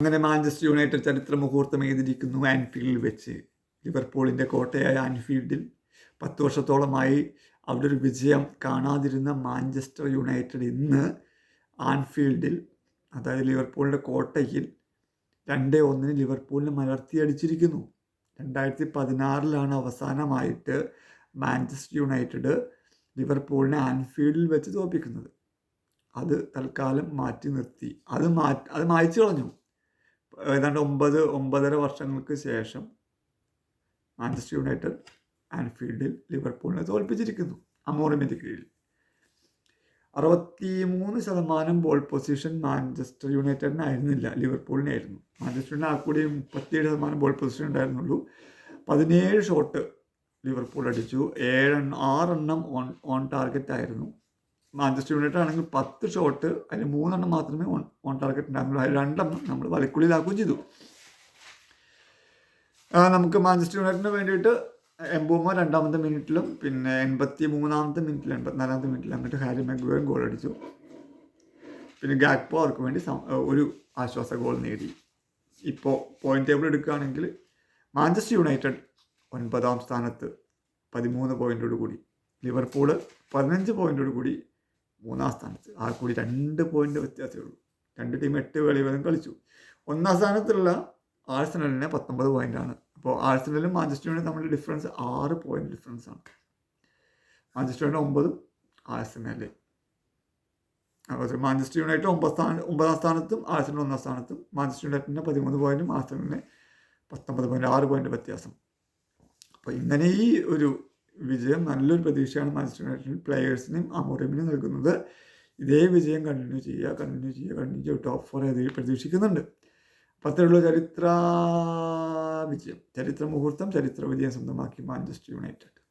അങ്ങനെ Manchester United ചരിത്ര മുഹൂർത്തം എഴുതിയിരിക്കുന്നു ആൻഫീൽഡിൽ വെച്ച്. ലിവർപൂളിന്റെ കോട്ടയായ ആൻഫീൽഡിൽ പത്ത് വർഷത്തോളമായി അവിടെ ഒരു വിജയം കാണാതിരുന്ന മാഞ്ചസ്റ്റർ യുണൈറ്റഡ് ഇന്ന് ആൻഫീൽഡിൽ അതായത് ലിവർപൂളിന്റെ കോട്ടയിൽ രണ്ട് ഒന്നിന് ലിവർപൂളിനെ മലർത്തിയടിച്ചിരിക്കുന്നു. രണ്ടായിരത്തി പതിനാറിലാണ് അവസാനമായിട്ട് മാഞ്ചസ്റ്റർ യുണൈറ്റഡ് ലിവർപൂളിനെ ആൻഫീൽഡിൽ വെച്ച് തോൽപ്പിക്കുന്നത്. അത് തൽക്കാലം മാറ്റി നിർത്തി. അത് മാറ്റി അത് മായ്ച്ചു കളഞ്ഞു. ഏതാണ്ട് ഒമ്പത് ഒമ്പതര വർഷങ്ങൾക്ക് ശേഷം മാഞ്ചസ്റ്റർ യുണൈറ്റഡ് ആൻഫീൽഡിൽ ലിവർപൂളിനെ തോൽപ്പിച്ചിരിക്കുന്നു അമോറിമിന്റെ കീഴിൽ. അറുപത്തി മൂന്ന് ശതമാനം ബോൾ പൊസിഷൻ മാഞ്ചസ്റ്റർ യുണൈറ്റഡിനായിരുന്നില്ല ലിവർപൂളിനായിരുന്നു. മാഞ്ചസ്റ്ററിന് ആ കൂടി മുപ്പത്തിയേഴ് ശതമാനം ബോൾ പൊസിഷൻ ഉണ്ടായിരുന്നുള്ളൂ. പതിനേഴ് ഷോട്ട് ലിവർപൂൾ അടിച്ചു ഏഴെണ്ണം ആറെണ്ണം ഓൺ ഓൺ ടാർഗറ്റ് ആയിരുന്നു മാഞ്ചസ്റ്റർ യുണൈറ്റഡ് ആണെങ്കിൽ പത്ത് ഷോട്ട് അതിൽ മൂന്നെണ്ണം മാത്രമേ ഓൺ ടാർഗറ്റ് ഉണ്ടായിരുന്നുള്ളൂ അതിൽ രണ്ടെണ്ണം നമ്മൾ വലക്കുള്ളിലാക്കുകയും ചെയ്തു. നമുക്ക് മാഞ്ചസ്റ്റർ യുണൈറ്റഡിന് വേണ്ടിയിട്ട് എംബോമ രണ്ടാമത്തെ മിനിറ്റിലും പിന്നെ എൺപത്തി മൂന്നാമത്തെ മിനിറ്റിലും എൺപത്തിനാലാമത്തെ മിനിറ്റിലും അങ്ങോട്ട് ഹാരി മെഗ്വയും ഗോൾ അടിച്ചു. പിന്നെ ഗാക്പോ അവർക്ക് വേണ്ടി ഒരു ആശ്വാസ ഗോൾ നേടി. ഇപ്പോൾ പോയിന്റ് ടേബിൾ എടുക്കുകയാണെങ്കിൽ മാഞ്ചസ്റ്റർ യുണൈറ്റഡ് ഒൻപതാം സ്ഥാനത്ത് പതിമൂന്ന് പോയിന്റോട് കൂടി. ലിവർപൂൾ പതിനഞ്ച് പോയിന്റോട് കൂടി മൂന്നാം സ്ഥാനത്ത്. ആ കൂടി രണ്ട് പോയിന്റ് വ്യത്യാസമേ ഉള്ളൂ. രണ്ട് ടീം എട്ട് കളി വരും കളിച്ചു. ഒന്നാം സ്ഥാനത്തുള്ള ആഴ്സണലിന് പത്തൊമ്പത് പോയിന്റാണ് അപ്പോൾ ആഴ്സണലും മാഞ്ചസ്റ്റർ യുണൈറ്റഡ് തമ്മിൽ ഡിഫറൻസ് ആറ് പോയിന്റ് ഡിഫറൻസ് ആണ്. മാഞ്ചസ്റ്റർ യുണൈറ്റഡ് ഒമ്പതും അപ്പോൾ മാഞ്ചസ്റ്റർ യുണൈറ്റഡ് ഒമ്പത് സ്ഥാന ഒമ്പതാം സ്ഥാനത്തും ആഴ്സണൽ ഒന്നാം സ്ഥാനത്തും മാഞ്ചസ്റ്റർ യുണൈറ്റഡിന് പതിമൂന്ന് പോയിന്റും ആഴ്സണലിന് പത്തൊമ്പത് പോയിന്റ് ആറ് പോയിന്റ് വ്യത്യാസം. അപ്പോൾ ഇങ്ങനെ ഈ ഒരു വിജയം നല്ലൊരു പ്രതീക്ഷയാണ് മാഞ്ചസ്റ്റർ യുണൈറ്റഡ് പ്ലെയേഴ്സിനും അമോറിമിനും നൽകുന്നത്. ഇതേ വിജയം കണ്ടിന്യൂ ചെയ്യുക കണ്ടിന്യൂ ചെയ്യുക കണ്ടിന്യൂ ചെയ്യുക ടോപ്പ് ഫോർ ഏത് പ്രതീക്ഷിക്കുന്നുണ്ട്. അപ്പോൾ അത്രയുള്ള ചരിത്ര വിജയം. ചരിത്ര മുഹൂർത്തം ചരിത്ര വിജയം സ്വന്തമാക്കി മാഞ്ചസ്റ്റർ യുണൈറ്റഡ്.